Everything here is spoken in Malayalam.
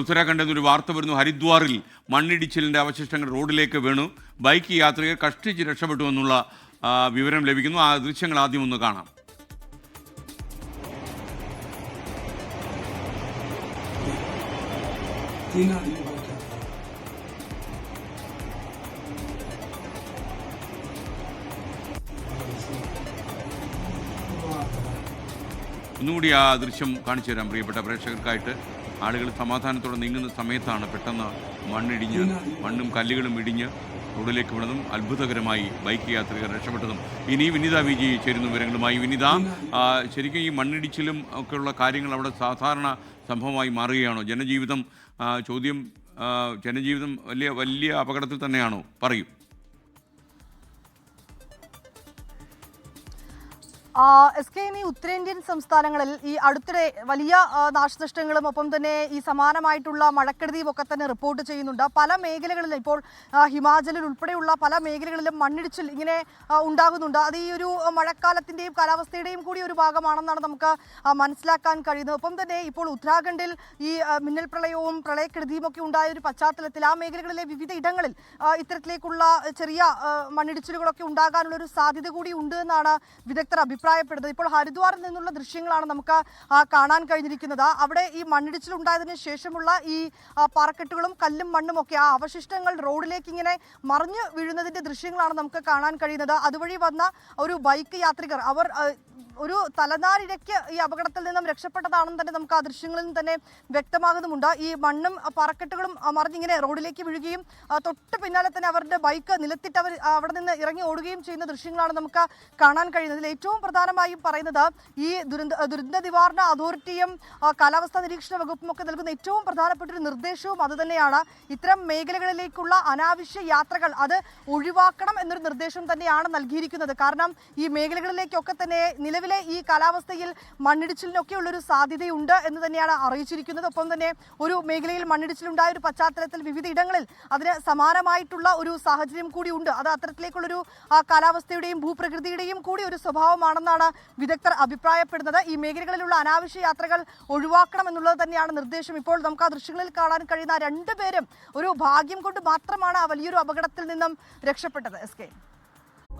ഉത്തരാഖണ്ഡിൽ ഒരു വാർത്ത വരുന്നു. ഹരിദ്വാറിൽ മണ്ണിടിച്ചിലിന്റെ അവശിഷ്ടങ്ങൾ റോഡിലേക്ക് വീണു. ബൈക്ക് യാത്രികർ കഷ്ടിച്ച് രക്ഷപ്പെട്ടു എന്നുള്ള വിവരം ലഭിക്കുന്നു. ആ ദൃശ്യങ്ങൾ ആദ്യം ഒന്ന് കാണാം. ഒന്നുകൂടി ആ ദൃശ്യം കാണിച്ചു തരാം പ്രിയപ്പെട്ട പ്രേക്ഷകർക്കായിട്ട്. ആളുകൾ സമാധാനത്തോടെ നീങ്ങുന്ന സമയത്താണ് പെട്ടെന്ന് മണ്ണിടിഞ്ഞ് മണ്ണും കല്ലുകളും ഇടിഞ്ഞ് റോഡിലേക്ക് വീണതും അത്ഭുതകരമായി ബൈക്ക് യാത്രികർ രക്ഷപ്പെട്ടതും. ഇനി വിനിത വിജി ചേരുന്ന വിവരങ്ങളുമായി. വിനിത ശരിക്കും ഈ മണ്ണിടിച്ചിലും ഒക്കെയുള്ള കാര്യങ്ങൾ അവിടെ സാധാരണ സംഭവമായി മാറുകയാണോ? ജനജീവിതം ചോദ്യം ജനജീവിതം വലിയ വലിയ അപകടത്തിൽ തന്നെയാണോ? പറയൂ. എസ് കെ എന്നീ ഉത്തരേന്ത്യൻ സംസ്ഥാനങ്ങളിൽ ഈ അടുത്തിടെ വലിയ നാശനഷ്ടങ്ങളും ഒപ്പം തന്നെ ഈ സമാനമായിട്ടുള്ള മഴക്കെടുതിയും ഒക്കെ തന്നെ റിപ്പോർട്ട് ചെയ്യുന്നുണ്ട്. പല മേഖലകളിലും ഇപ്പോൾ ഹിമാചലിൽ ഉൾപ്പെടെയുള്ള പല മേഖലകളിലും മണ്ണിടിച്ചിൽ ഇങ്ങനെ ഉണ്ടാകുന്നുണ്ട്. അത് ഈ ഒരു മഴക്കാലത്തിന്റെയും കാലാവസ്ഥയുടെയും കൂടി ഒരു ഭാഗമാണെന്നാണ് നമുക്ക് മനസ്സിലാക്കാൻ കഴിയുന്നത്. ഒപ്പം തന്നെ ഇപ്പോൾ ഉത്തരാഖണ്ഡിൽ ഈ മിന്നൽ പ്രളയവും പ്രളയക്കെടുതിയും ഒക്കെ ഉണ്ടായ ഒരു പശ്ചാത്തലത്തിൽ ആ മേഖലകളിലെ വിവിധ ഇടങ്ങളിൽ ഇത്തരത്തിലേക്കുള്ള ചെറിയ മണ്ണിടിച്ചിലുകളൊക്കെ ഉണ്ടാകാനുള്ള ഒരു സാധ്യത കൂടി ഉണ്ട് എന്നാണ് വിദഗ്ധർ അഭിപ്രായപ്പെടുന്നത്. ഇപ്പോൾ ഹരിദ്വാറിൽ നിന്നുള്ള ദൃശ്യങ്ങളാണ് നമുക്ക് കാണാൻ കഴിഞ്ഞിരിക്കുന്നത്. അവിടെ ഈ മണ്ണിടിച്ചിൽ ഉണ്ടായതിനു ശേഷമുള്ള ഈ പാറക്കെട്ടുകളും കല്ലും മണ്ണും ഒക്കെ ആ അവശിഷ്ടങ്ങൾ റോഡിലേക്ക് ഇങ്ങനെ മറിഞ്ഞു വീഴുന്നതിന്റെ ദൃശ്യങ്ങളാണ് നമുക്ക് കാണാൻ കഴിയുന്നത്. അതുവഴി വന്ന ഒരു ബൈക്ക് യാത്രികർ അവർ ഒരു തലനാരിഴയ്ക്ക് ഈ അപകടത്തിൽ നിന്നും രക്ഷപ്പെട്ടതാണെന്ന് തന്നെ നമുക്ക് ആ ദൃശ്യങ്ങളിൽ നിന്ന് തന്നെ വ്യക്തമാകുന്നുമുണ്ട്. ഈ മണ്ണും പറക്കെട്ടുകളും മറിഞ്ഞിങ്ങനെ റോഡിലേക്ക് വീഴുകയും തൊട്ട് പിന്നാലെ തന്നെ അവരുടെ ബൈക്ക് നിലത്തിട്ട് അവർ അവിടെ നിന്ന് ഇറങ്ങി ഓടുകയും ചെയ്യുന്ന ദൃശ്യങ്ങളാണ് നമുക്ക് കാണാൻ കഴിയുന്നത്. ഏറ്റവും പ്രധാനമായും പറയുന്നത് ഈ ദുരന്ത ദുരന്ത നിവാരണ അതോറിറ്റിയും കാലാവസ്ഥാ നിരീക്ഷണ വകുപ്പും ഒക്കെ നൽകുന്ന ഏറ്റവും പ്രധാനപ്പെട്ട ഒരു നിർദ്ദേശവും അതുതന്നെയാണ് ഇത്തരം മേഖലകളിലേക്കുള്ള അനാവശ്യ യാത്രകൾ അത് ഒഴിവാക്കണം എന്നൊരു നിർദ്ദേശം തന്നെയാണ് നൽകിയിരിക്കുന്നത്. കാരണം ഈ മേഖലകളിലേക്കൊക്കെ തന്നെ നിലവിലെ ഈ കാലാവസ്ഥയിൽ മണ്ണിടിച്ചിലിനൊക്കെ ഉള്ളൊരു സാധ്യതയുണ്ട് എന്ന് തന്നെയാണ് അറിയിച്ചിരിക്കുന്നത്. ഒപ്പം തന്നെ ഒരു മേഖലയിൽ മണ്ണിടിച്ചിലുണ്ടായ ഒരു പശ്ചാത്തലത്തിൽ വിവിധ ഇടങ്ങളിൽ അതിന് സമാനമായിട്ടുള്ള ഒരു സാഹചര്യം കൂടി ഉണ്ട്. അത് അത്തരത്തിലേക്കുള്ളൊരു കാലാവസ്ഥയുടെയും ഭൂപ്രകൃതിയുടെയും കൂടി ഒരു സ്വഭാവമാണെന്നാണ് വിദഗ്ധർ അഭിപ്രായപ്പെടുന്നത്. ഈ മേഖലകളിലുള്ള അനാവശ്യ യാത്രകൾ ഒഴിവാക്കണം എന്നുള്ളത് തന്നെയാണ് നിർദ്ദേശം. ഇപ്പോൾ നമുക്ക് ആ ദൃശ്യങ്ങളിൽ കാണാൻ കഴിയുന്ന രണ്ടുപേരും ഒരു ഭാഗ്യം കൊണ്ട് മാത്രമാണ് ആ വലിയൊരു അപകടത്തിൽ നിന്നും രക്ഷപ്പെട്ടത്. S K.